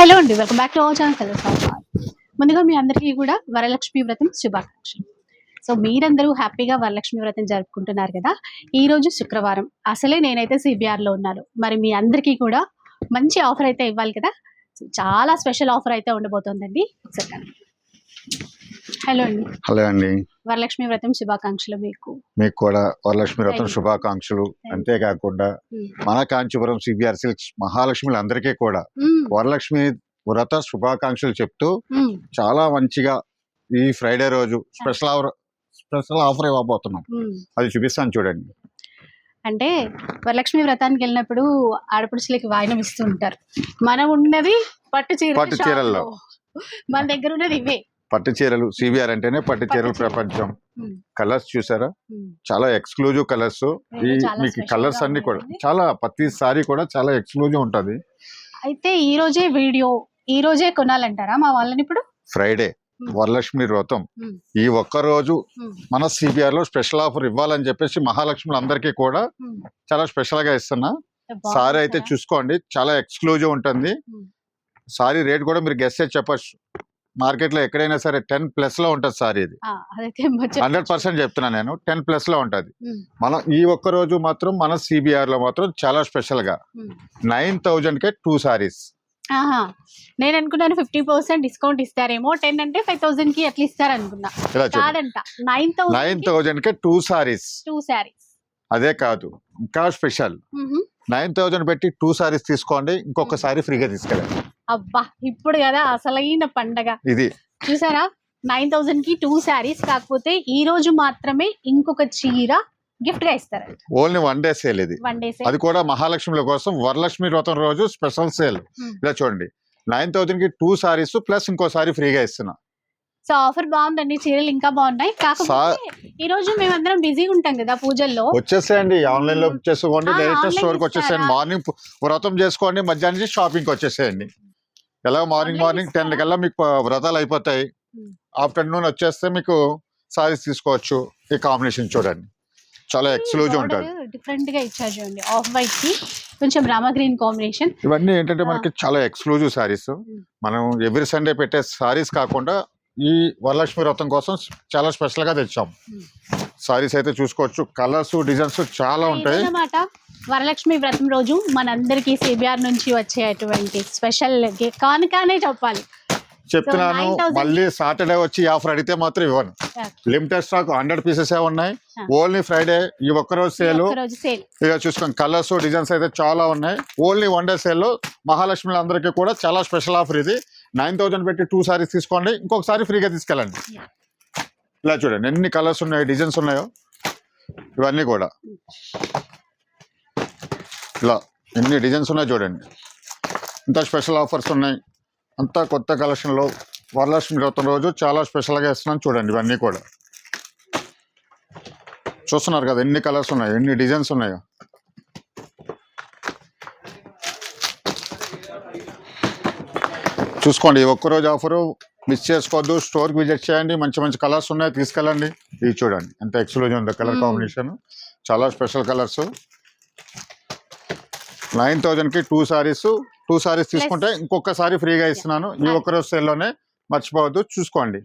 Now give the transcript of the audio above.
Hello అండి welcome back to our channel colours of ముందుగా మీ అందరికీ కూడా వరలక్ష్మి వ్రతం శుభాకాంక్షలు. సో మీరందరూ హ్యాపీగా వరలక్ష్మి వ్రతం జరుపుకుంటున్నారు కదా? ఈ రోజు శుక్రవారం. అసలే నేనైతే సిబిఆర్లో ఉన్నాను. మరి మీ అందరికీ కూడా మంచి ఆఫర్ అయితే ఇవ్వాలి కదా? సో చాలా స్పెషల్ ఆఫర్ అయితే ఉండబోతోందండి. ఒకసారి హలో అండి హలో అండి వరలక్ష్మి వ్రతం శుభాకాంక్షలు మీకు మీకు కూడా వరలక్ష్మి you. శుభాకాంక్షలు. అంతేకాకుండా మ్మ్. మన కాంచీపురం సిబిఆర్ సిల్క్స్ మహాలక్ష్మిలు అందరికీ కూడా మ్మ్. వరలక్ష్మి వ్రత శుభాకాంక్షలు చెప్తూ మ్మ్. చాలా మంచిగా ఈ ఫ్రైడే రోజు స్పెషల్ ఆఫర్ స్పెషల్ ఆఫర్ ఇవ్వబోతున్నాం. అది చూపిస్తాను చూడండి అంటే వరలక్ష్మి వ్రతానికి వెళ్ళినప్పుడు ఆడపడుచులకి వాయినం ఇస్తూ ఉంటారు మనం ఉన్నది పట్టు చీర పట్టు చీరల్లో. మన దగ్గర ఉన్నది ఇవే పట్టు చీరలు సిబిఆర్ అంటేనే పట్టు చీరల. ప్రపంచం. కలర్స్ చూసారా. చాలా ఎక్స్క్లూజివ్ కలర్స్ ఈ మీకు కలర్స్ అన్ని కూడా. చాలా ప్రతి సారీ కూడా చాలా ఎక్స్క్లూజివ్ ఉంటది అయితే ఈ రోజే వీడియో ఈ రోజే కొనాలంటారా మా వాళ్ళని ఇప్పుడు ఫ్రైడే. వరలక్ష్మి వ్రతం. ఈ ఒక్క రోజు. మన సిబిఆర్లో స్పెషల్ ఆఫర్ ఇవ్వాలని చెప్పేసి మహాలక్ష్ములు అందరికీ కూడా. చాలా స్పెషల్గా ఇస్తున్నా సారీ అయితే? చూసుకోండి చాలా ఎక్స్క్లూజివ్ ఉంటుంది. సారీ రేట్ కూడా మీరు గెస్ట్ చేసి చెప్పచ్చు మార్కెట్లో ఎక్కడైనా సరే టెన్ ప్లస్లో ఉంటుంది సారీ ఇది. హండ్రెడ్ పర్సెంట్ చెప్తున్నా నేను. టెన్ ప్లస్లో ఉంటది. మనం ఈ ఒక్క రోజు మాత్రం మన సిబిఆర్లో మాత్రం చాలా స్పెషల్గా. నైన్ థౌజండ్ కే టూ సారీస్. నేను అనుకున్నాను ఫిఫ్టీ పర్సెంట్ డిస్కౌంట్ ఇస్తారేమో. టెన్ అంటే ఫైవ్ థౌసండ్కి ఎట్లా ఇస్తారు అనుకున్నా కాదంట. నైన్ నైన్ థౌసండ్ కే టూ సారీస్. టూ శారీస్ అదే కాదు. ఇంకా స్పెషల్. నైన్ థౌజండ్ పెట్టి టూ సారీస్ తీసుకోండి ఇంకొక సారీ ఫ్రీగా తీసుకెళ్ళండి. అబ్బా ఇప్పుడు కదా అసలైన పండగ. ఇది. చూసారా? నైన్ థౌసండ్కి టూ శారీస్ కాకపోతే ఈ రోజు మాత్రమే ఇంకొక చీర గిఫ్ట్గా ఇస్తారు ఓన్లీ వన్ డే సేల్ ఇది. వన్ డేస్ అది కూడా మహాలక్ష్మిల కోసం వరలక్ష్మి వ్రతం రోజు స్పెషల్ సేల్. ఇలా చూడండి. నైన్ థౌసండ్కి టూ సారీస్ ప్లస్ ఇంకో సారీ ఫ్రీగా ఇస్తున్నా. సో ఆఫర్ బాగుందండి చీరలు ఇంకా బాగున్నాయి. కాకపోతే ఈ రోజు మేమందరం బిజీగా ఉంటాం కదా పూజల్లో. వచ్చేసేయండి ఆన్లైన్లో చేసుకోండి డైరెక్ట్ స్టోర్కి వచ్చేసేయండి? మార్నింగ్ వ్రతం చేసుకోండి మధ్యాహ్నం నుంచి షాపింగ్కి వచ్చేసేయండి. ఎలా మార్నింగ్ మార్నింగ్ టెన్? కల్లా మీకు వ్రతాలు అయిపోతాయి. ఆఫ్టర్నూన్ వచ్చేస్తే మీకు సారీస్ తీసుకోవచ్చు. ఈ కాంబినేషన్ చూడండి. చాలా ఎక్స్క్లూజివ్ ఉంటుంది. డిఫరెంట్గా ఇచ్చారు చూడండి. ఆఫ్ వైట్కి కొంచెం రామా గ్రీన్ కాంబినేషన్. ఇవన్నీ ఏంటంటే. మనకి చాలా ఎక్స్క్లూజివ్ సారీస్. మనం ఎవ్రీ సండే పెట్టే సారీస్ కాకుండా ఈ వరలక్ష్మి వ్రతం కోసం చాలా స్పెషల్గా తెచ్చాం. సారీస్ అయితే చూసుకోవచ్చు. కలర్స్ డిజైన్స్ చాలా ఉంటాయి. వరలక్ష్మి వ్రతం రోజు మనందరికీ సిబిఆర్ నుంచి వచ్చేటువంటి స్పెషల్ కానుకనే చెప్పాలి. చెప్తున్నాను. 9,000 మళ్ళీ సాటర్డే వచ్చి ఆఫర్ అడిగితే మాత్రం ఇవ్వను. లిమిటెడ్ స్టాక్ హండ్రెడ్ పీసెస్ ఏ ఉన్నాయి. ఓన్లీ ఫ్రైడే ఈ ఒక్క రోజు సేల్ రోజు సేల్ ఇక చూసుకోండి కలర్స్ డిజైన్స్ అయితే చాలా ఉన్నాయి. Only one day sale Mahalakshmi అందరికీ కూడా చాలా స్పెషల్ ఆఫర్ ఇది. నైన్ థౌసండ్ పెట్టి టూ సారీస్ తీసుకోండి. ఇంకొకసారి ఫ్రీగా తీసుకెళ్ళండి. ఇలా చూడండి ఎన్ని కలర్స్ ఉన్నాయి డిజైన్స్ ఉన్నాయో? ఇవన్నీ కూడా. ఇలా ఎన్ని డిజైన్స్ ఉన్నాయో చూడండి. ఇంత స్పెషల్ ఆఫర్స్ ఉన్నాయి. అంతా కొత్త కలెక్షన్లో వరలక్ష్మి వ్రతం రోజు చాలా స్పెషల్గా ఇస్తున్నాను చూడండి ఇవన్నీ కూడా. చూస్తున్నారు కదా ఎన్ని కలర్స్ ఉన్నాయి ఎన్ని డిజైన్స్ ఉన్నాయో? చూసుకోండి. ఒక్కరోజు ఆఫరు మిస్ చేసుకోవద్దు. స్టోర్కి విజిట్ చేయండి. మంచి మంచి కలర్స్ ఉన్నాయి. తీసుకెళ్ళండి. ఇవి చూడండి. ఎంత ఎక్స్క్లూజివ్ ఉంది కలర్. కాంబినేషన్. చాలా స్పెషల్ కలర్స్. నైన్ థౌజండ్కి టూ సారీస్. టూ సారీస్ తీసుకుంటే ఇంకొక సారీ ఫ్రీగా ఇస్తున్నాను. ఈ. ఒక్కరోజు సేల్లోనే మర్చిపోవద్దు. చూసుకోండి.